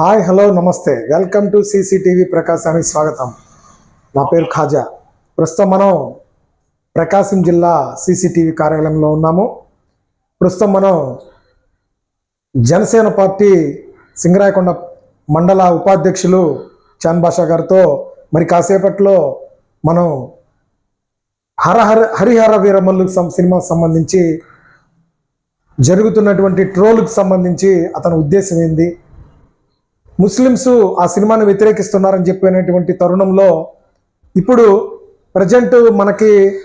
Hi hello నమస్తే. Welcome to CCTV ప్రకాశానికి స్వాగతం. నా పేరు ఖాజా. ప్రస్తుతం మనం ప్రకాశం జిల్లా సీసీటీవీ కార్యాలయంలో ఉన్నాము. ప్రస్తుతం మనం జనసేన పార్టీ సింగరాయకొండ మండల ఉపాధ్యక్షులు చాన్ బాషా గారితో మరి కాసేపట్లో మనం హరహర హరిహర వీరమల్లు సం- సినిమాకు సంబంధించి జరుగుతున్నటువంటి ట్రోల్కి సంబంధించి అతని ఉద్దేశం ఏంది? ముస్లిమ్స్ ఆ సినిమాను వ్యతిరేకిస్తున్నారని చెప్పినటువంటి తరుణంలో ఇప్పుడు ప్రజెంట్ మనకి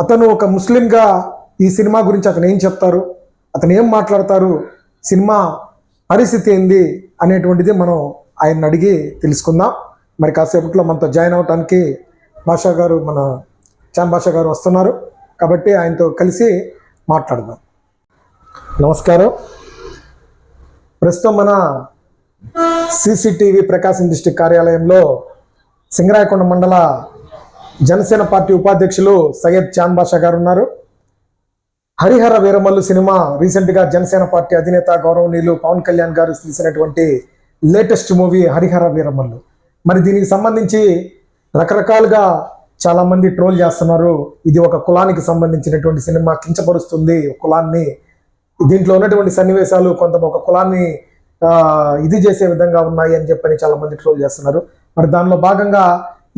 అతను ఒక ముస్లింగా ఈ సినిమా గురించి అతను ఏం చెప్తారు? అతను ఏం మాట్లాడతారు? సినిమా పరిస్థితి ఏంది? అనేటువంటిది మనం ఆయన అడిగి తెలుసుకుందాం. మరి కాసేపట్లో మనతో జాయిన్ అవడానికి భాషా గారు మన చాం భాషా గారు వస్తున్నారు. కాబట్టి ఆయనతో కలిసి మాట్లాడదాం. నమస్కారం. ప్రస్తుతం మన సీసీటీవీ ప్రకాశం డిస్టిక్ కార్యాలయంలో సింగరాయకొండ మండల జనసేన పార్టీ ఉపాధ్యక్షులు సయ్యద్ చాంద్ బాషా గారు ఉన్నారు హరిహర వీరమల్లు సినిమా రీసెంట్గా జనసేన పార్టీ అధినేత గౌరవనీయులు పవన్ కళ్యాణ్ గారు తీసినటువంటి లేటెస్ట్ మూవీ హరిహర వీరమల్లు. మరి దీనికి సంబంధించి రకరకాలుగా చాలామంది ట్రోల్ చేస్తున్నారు. ఇది ఒక కులానికి సంబంధించినటువంటి సినిమా కించపరుస్తుంది కులాన్ని. దీంట్లో ఉన్నటువంటి సన్నివేశాలు కొంత ఒక కులాన్ని ఇది చేసే విధంగా ఉన్నాయి అని చెప్పని చాలా మంది ట్రోల్ చేస్తున్నారు. మరి దానిలో భాగంగా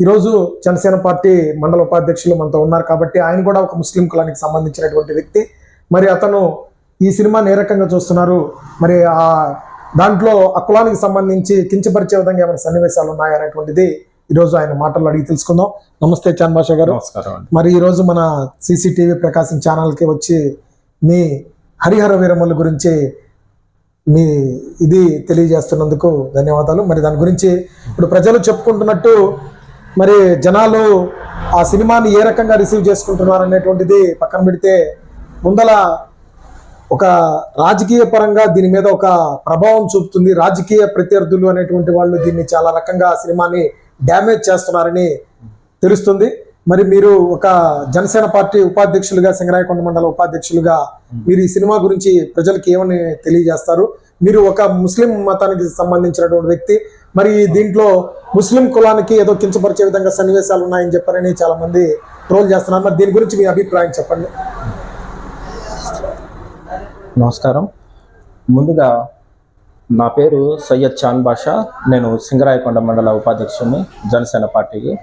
ఈరోజు జనసేన పార్టీ మండల ఉపాధ్యక్షులు మనతో ఉన్నారు కాబట్టి ఆయన కూడా ఒక ముస్లిం కులానికి సంబంధించినటువంటి వ్యక్తి. మరి అతను ఈ సినిమాని ఏ రకంగా చూస్తున్నారు? మరి ఆ దాంట్లో ఆ కులానికి సంబంధించి కించపరిచే విధంగా ఏమైనా సన్నివేశాలు ఉన్నాయనేటువంటిది ఈరోజు ఆయన మాటల్లో అడిగి తెలుసుకుందాం. నమస్తే చాన్ భాషా గారు మరి ఈరోజు మన సీసీటీవీ ప్రకాశం ఛానల్కి వచ్చి మీ హరిహర వీరమ్మల గురించి మీ ఇది తెలియజేస్తున్నందుకు ధన్యవాదాలు. మరి దాని గురించి ఇప్పుడు ప్రజలు చెప్పుకుంటున్నట్టు మరి జనాలు ఆ సినిమాని ఏ రకంగా రిసీవ్ చేసుకుంటున్నారు అనేటువంటిది పక్కన పెడితే ముందల ఒక రాజకీయ పరంగా దీని మీద ఒక ప్రభావం చూపుతుంది. రాజకీయ ప్రత్యర్థులు అనేటువంటి వాళ్ళు దీన్ని చాలా రకంగా సినిమాని డ్యామేజ్ చేస్తున్నారని తెలుస్తుంది. మరి మీరు ఒక జనసేన పార్టీ ఉపాధ్యక్షులుగా సింగరాయకొండ మండల ఉపాధ్యక్షులుగా మీరు ఈ సినిమా గురించి ప్రజలకు ఏమని తెలియజేస్తారు? మీరు ఒక ముస్లిం మతానికి సంబంధించినటువంటి వ్యక్తి మరి దీంట్లో ముస్లిం కులానికి ఏదో కించపరిచే విధంగా సన్నివేశాలు ఉన్నాయని చెప్పారని చాలా మంది ట్రోల్ చేస్తున్నారు. మరి దీని గురించి మీ అభిప్రాయం చెప్పండి. నమస్కారం. ముందుగా నా పేరు సయ్యద్ చాన్ బాషా. నేను సింగరాయకొండ మండల ఉపాధ్యక్షుడిని జనసేన పార్టీకి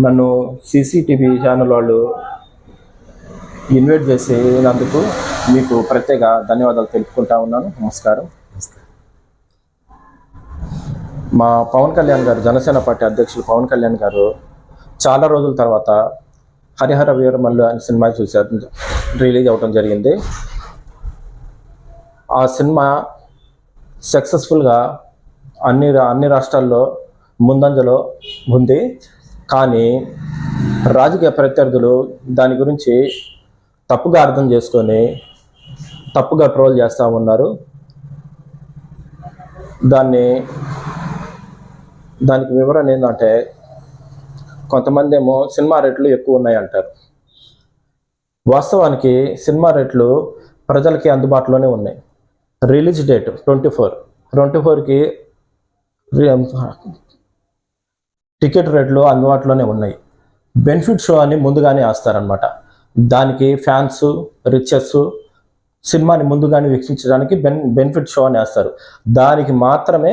నన్ను సీసీటీవీ ఛానల్ వాళ్ళు ఇన్వైట్ చేసినందుకు మీకు ప్రత్యేక ధన్యవాదాలు తెలుపుకుంటా ఉన్నాను. నమస్కారం. మా పవన్ కళ్యాణ్ గారు జనసేన పార్టీ అధ్యక్షులు పవన్ కళ్యాణ్ గారు చాలా రోజుల తర్వాత హరిహర వీరమల్లు అనే సినిమా చూశారు. రిలీజ్ అవ్వడం జరిగింది. ఆ సినిమా సక్సెస్ఫుల్గా అన్ని అన్ని రాష్ట్రాల్లో ముందంజలో ఉంది. కానీ రాజకీయ ప్రత్యర్థులు దాని గురించి తప్పుగా అర్థం చేసుకొని తప్పుగా ట్రోల్ చేస్తూ ఉన్నారు. దాన్ని దానికి వివరణ ఏంటంటే కొంతమంది ఏమో సినిమా రేట్లు ఎక్కువ ఉన్నాయంటారు వాస్తవానికి సినిమా రేట్లు ప్రజలకి అందుబాటులోనే ఉన్నాయి. Release date twenty four. Twenty ఫోర్కి టికెట్ రేట్లు అందుబాటులోనే ఉన్నాయి. బెనిఫిట్ షో అని ముందుగానే వేస్తారనమాట దానికి ఫ్యాన్స్ రిచెస్ సినిమాని ముందుగానే వీక్షించడానికి బెన్ బెనిఫిట్ షో అని వేస్తారు దానికి మాత్రమే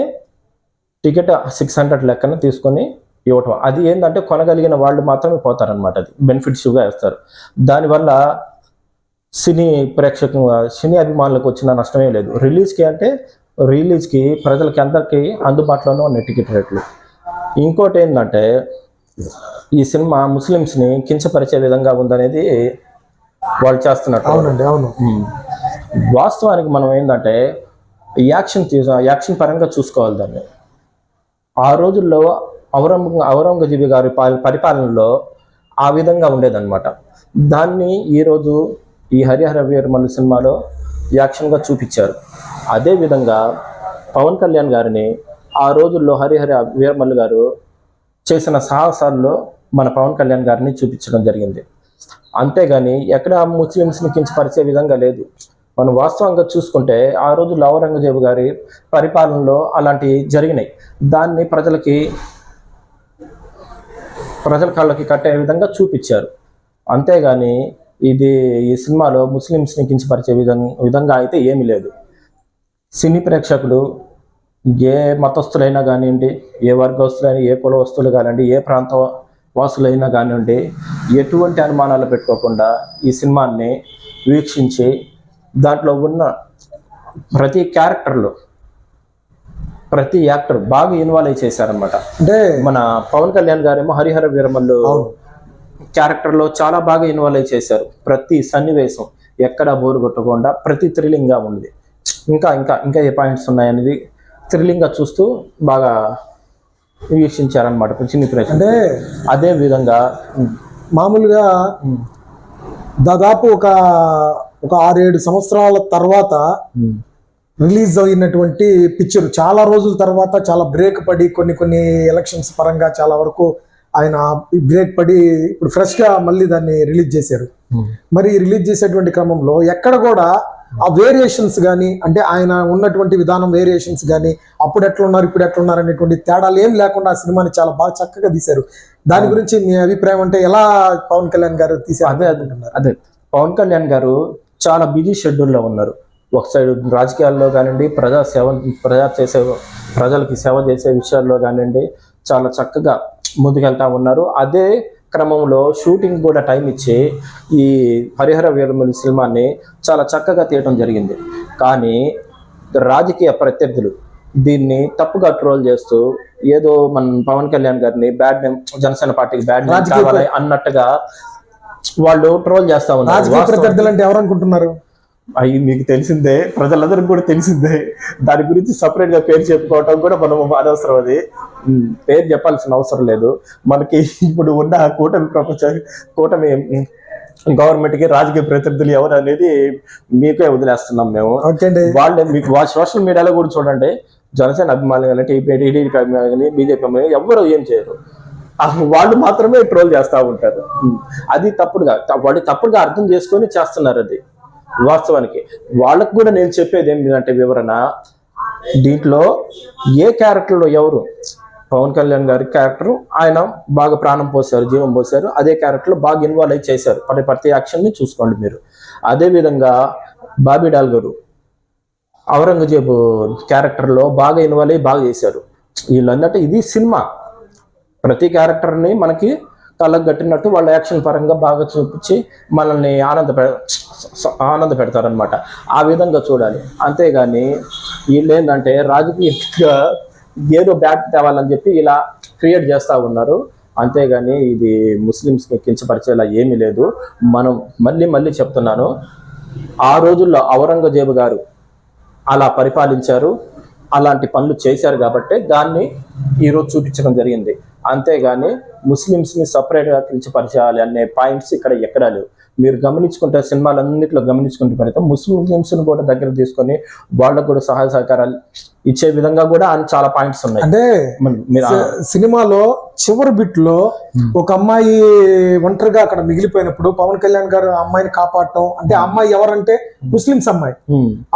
టికెట్ సిక్స్ హండ్రెడ్ లెక్కన తీసుకొని ఇవ్వటం. అది ఏంటంటే కొనగలిగిన వాళ్ళు మాత్రమే పోతారనమాట అది. బెనిఫిట్ షోగా వేస్తారు. దానివల్ల సినీ ప్రేక్షక సినీ అభిమానులకు వచ్చిన నష్టమే లేదు. రిలీజ్కి అంటే రిలీజ్కి ప్రజలకి అందరికీ అందుబాటులోనే ఉన్నాయి టికెట్ రేట్లు. ఇంకోటి ఏంటంటే ఈ సినిమా ముస్లిమ్స్ని కించపరిచే విధంగా ఉందనేది వాళ్ళు చేస్తున్నట్టు. అవునండి అవును. వాస్తవానికి మనం ఏంటంటే యాక్షన్ యాక్షన్ పరంగా చూసుకోవాలి దాన్ని. ఆ రోజుల్లో ఔరంగ ఔరంగజేబు గారి పాల- పరిపాలనలో ఆ విధంగా ఉండేదన్నమాట. దాన్ని ఈరోజు ఈ హరిహర వీరమల్లి సినిమాలో యాక్షన్గా చూపించారు. అదేవిధంగా పవన్ కళ్యాణ్ గారిని ఆ రోజుల్లో హరిహర వీరమల్లు గారు చేసిన సాహసాల్లో మన పవన్ కళ్యాణ్ గారిని చూపించడం జరిగింది. అంతేగాని ఎక్కడ ముస్లిమ్స్ని కించపరిచే విధంగా లేదు. మనం వాస్తవంగా చూసుకుంటే ఆ రోజు ఔరంగజేబు గారి పరిపాలనలో అలాంటివి జరిగినాయి. దాన్ని ప్రజలకి ప్రజల కళ్ళకి కట్టే విధంగా చూపించారు. అంతేగాని ఇది ఈ సినిమాలో ముస్లిమ్స్ని కించపరిచే విధంగా విధంగా అయితే ఏమీ లేదు. సినీ ప్రేక్షకులు ఏ మతస్థులైనా కానివ్వండి ఏ వర్గస్తులైనా ఏ కులవస్తులు కానివ్వండి ఏ ప్రాంత వాసులైనా కానివ్వండి ఎటువంటి అనుమానాలు పెట్టుకోకుండా ఈ సినిమాని వీక్షించి దాంట్లో ఉన్న ప్రతి క్యారెక్టర్లు ప్రతి యాక్టర్ బాగా ఇన్వాల్వ్ అయి చేశారనమాట అంటే మన పవన్ కళ్యాణ్ గారేమో హరిహర వీరమల్లు అవును. క్యారెక్టర్లో చాలా బాగా ఇన్వాల్వ్ అయి చేశారు. ప్రతి సన్నివేశం ఎక్కడ బోరు కొట్టకుండా ప్రతి థ్రిల్లింగ్గా ఉంది. ఇంకా ఇంకా ఇంకా ఏ పాయింట్స్ ఉన్నాయనేది థ్రిల్లింగ్గా చూస్తూ బాగా వీక్షించారనమాట చిన్ని ప్రేక్షకులు. అంటే అదే విధంగా మామూలుగా దాదాపు ఒక ఒక ఆరేడు సంవత్సరాల తర్వాత రిలీజ్ అయినటువంటి పిక్చర్ చాలా రోజుల తర్వాత చాలా బ్రేక్ పడి కొన్ని కొన్ని ఎలక్షన్స్ పరంగా చాలా వరకు ఆయన బ్రేక్ పడి ఇప్పుడు ఫ్రెష్గా మళ్ళీ దాన్ని రిలీజ్ చేశారు. మరి రిలీజ్ చేసేటువంటి క్రమంలో ఎక్కడ కూడా ఆ వేరియేషన్స్ కానీ అంటే ఆయన ఉన్నటువంటి విధానం వేరియేషన్స్ కానీ అప్పుడు ఎట్లా ఉన్నారు ఇప్పుడు ఎట్లా ఉన్నారు అనేటువంటి తేడాలు ఏం లేకుండా ఆ సినిమాని చాలా బాగా చక్కగా తీశారు. దాని గురించి మీ అభిప్రాయం అంటే ఎలా పవన్ కళ్యాణ్ గారు తీశారు అదే అదే అదే. పవన్ కళ్యాణ్ గారు చాలా బిజీ షెడ్యూల్లో ఉన్నారు. ఒక సైడ్ రాజకీయాల్లో కానివ్వండి ప్రజా సేవ ప్రజా చేసే ప్రజలకి సేవ చేసే విషయాల్లో కానివ్వండి చాలా చక్కగా ముందుకెళ్తా ఉన్నారు. అదే క్రమంలో షూటింగ్ కూడా టైం ఇచ్చి ఈ హరిహర వీరమల్లి సినిమాని చాలా చక్కగా తీయటం జరిగింది. కానీ రాజకీయ ప్రత్యర్థులు దీన్ని తప్పుగా ట్రోల్ చేస్తూ ఏదో మన పవన్ కళ్యాణ్ గారిని బ్యాడ్ నేమ్ జనసేన పార్టీకి బ్యాడ్ నేమ్ కావాలి అన్నట్టుగా వాళ్ళు ట్రోల్ చేస్తా ఉన్నారు. ప్రత్యర్థులు అంటే ఎవరు అనుకుంటున్నారు? అవి మీకు తెలిసిందే ప్రజలందరికీ కూడా తెలిసిందే. దాని గురించి సపరేట్గా పేరు చెప్పుకోవటం కూడా మనం అనవసరం అది. పేరు చెప్పాల్సిన అవసరం లేదు. మనకి ఇప్పుడు ఉన్న కూటమి ప్రపంచ కూటమి గవర్నమెంట్కి రాజకీయ ప్రతినిధులు ఎవరు అనేది మీకే వదిలేస్తున్నాం మేము. వాళ్ళే మీకు సోషల్ మీడియాలో కూడా చూడండి. జనసేన అభిమానులు కానీ టీడీపీ అభిమానులు కానీ బీజేపీ అభిమానులు ఎవరు ఏం చేయరు. వాళ్ళు మాత్రమే ట్రోల్ చేస్తూ ఉంటారు. అది తప్పుడుగా వాళ్ళు తప్పుడుగా అర్థం చేసుకొని చేస్తున్నారు అది. వాస్తవానికి వాళ్ళకు కూడా నేను చెప్పేది ఏంటంటే వివరణ దీంట్లో ఏ క్యారెక్టర్లో ఎవరు? పవన్ కళ్యాణ్ గారి క్యారెక్టర్ ఆయన బాగా ప్రాణం పోసారు జీవం పోసారు అదే క్యారెక్టర్లో బాగా ఇన్వాల్వ్ అయి చేశారు. ప్రతి ప్రతి యాక్షన్ని చూసుకోండి మీరు. అదేవిధంగా బాబీ డాల్ గారు ఔరంగజేబు క్యారెక్టర్లో బాగా ఇన్వాల్వ్ అయ్యి బాగా చేశారు. వీళ్ళందంటే ఇది సినిమా. ప్రతి క్యారెక్టర్ని మనకి కళ్ళకు కట్టినట్టు వాళ్ళ యాక్షన్ పరంగా బాగా చూపించి మనల్ని ఆనంద ఆనంద పెడతారనమాట ఆ విధంగా చూడాలి. అంతేగాని వీళ్ళు ఏంటంటే రాజకీయంగా ఏదో బ్యాట్ తేవాలని చెప్పి ఇలా క్రియేట్ చేస్తూ ఉన్నారు. అంతేగాని ఇది ముస్లిమ్స్కి కించపరిచేలా ఏమీ లేదు. మనం మళ్ళీ మళ్ళీ చెప్తున్నాను ఆ రోజుల్లో ఔరంగజేబు గారు అలా పరిపాలించారు అలాంటి పనులు చేశారు కాబట్టి దాన్ని ఈరోజు చూపించడం జరిగింది. అంతేగాని ముస్లిమ్స్ని సపరేట్గా కించపరచాలి అనే పాయింట్స్ ఇక్కడ ఎక్కడా లేవు. మీరు గమనించుకుంటే సినిమాలన్నింటిలో గమనించుకుంటే పెడితే ముస్లిమ్స్ని కూడా దగ్గర తీసుకొని వాళ్ళకు కూడా సహాయ సహకారాలు ఇచ్చే విధంగా కూడా చాలా పాయింట్స్ ఉన్నాయి. అంటే సినిమాలో చివరి బిట్లో ఒక అమ్మాయి ఒంటరిగా అక్కడ మిగిలిపోయినప్పుడు పవన్ కళ్యాణ్ గారు అమ్మాయిని కాపాడటం అంటే ఆ అమ్మాయి ఎవరంటే ముస్లిమ్స్ అమ్మాయి.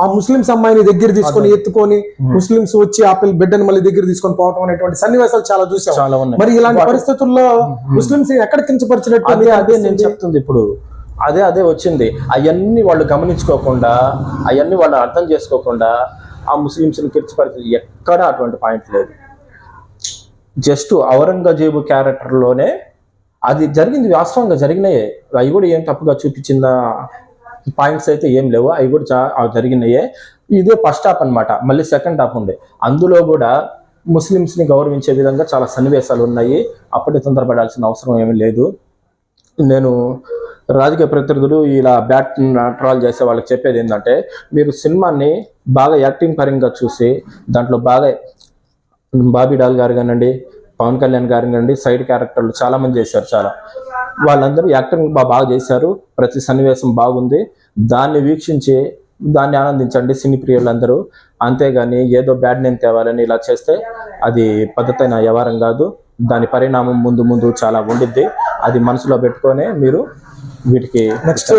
ఆ ముస్లిమ్స్ అమ్మాయిని దగ్గర తీసుకొని ఎత్తుకొని ముస్లిమ్స్ వచ్చి ఆ పిల్ల బిడ్డని మళ్ళీ దగ్గర తీసుకొని పోవటం అనేటువంటి సన్నివేశాలు చాలా చూసాం. చాలా ఉన్నాయి. మరి ఇలాంటి పరిస్థితుల్లో ముస్లిమ్స్ ఎక్కడ కించపరిచినట్టు అదే నేను? చెప్తుంది ఇప్పుడు. అదే అదే వచ్చింది. అవన్నీ వాళ్ళు గమనించుకోకుండా అవన్నీ వాళ్ళు అర్థం చేసుకోకుండా ఆ ముస్లిమ్స్ని కిర్చిపరిచి ఎక్కడ అటువంటి పాయింట్ లేదు. జస్ట్ ఔరంగజేబు క్యారెక్టర్లోనే అది జరిగింది వాస్తవంగా జరిగినాయే. అవి కూడా ఏం తప్పుగా చూపించిన పాయింట్స్ అయితే ఏం లేవు. అవి కూడా చా అవి జరిగినాయే. ఇదే ఫస్ట్ హాఫ్ అనమాట మళ్ళీ సెకండ్ హాఫ్ ఉంది. అందులో కూడా ముస్లిమ్స్ని గౌరవించే విధంగా చాలా సన్నివేశాలు ఉన్నాయి. అప్పుడే తొందరపడాల్సిన అవసరం ఏమీ లేదు. నేను రాజకీయ ప్రతినిధులు ఇలా బ్యాట్ ట్రాల్ చేసే వాళ్ళకి చెప్పేది ఏంటంటే మీరు సినిమాని బాగా యాక్టింగ్ పరంగా చూసి దాంట్లో బాగా బాబీ డాల్ గారు కానివ్వండి పవన్ కళ్యాణ్ గారు కానివ్వండి సైడ్ క్యారెక్టర్లు చాలా మంది చేశారు చాలా. వాళ్ళందరూ యాక్టింగ్ బాగా బాగా చేశారు. ప్రతి సన్నివేశం బాగుంది. దాన్ని వీక్షించి దాన్ని ఆనందించండి సినీ ప్రియులందరూ. అంతేగాని ఏదో బ్యాడ్ నేమ్ తేవాలని ఇలా చేస్తే అది పద్ధతైన వ్యవహారం కాదు. దాని పరిణామం ముందు ముందు చాలా ఉండిద్ది. అది మనసులో పెట్టుకొని మీరు వీటికి నెక్స్ట్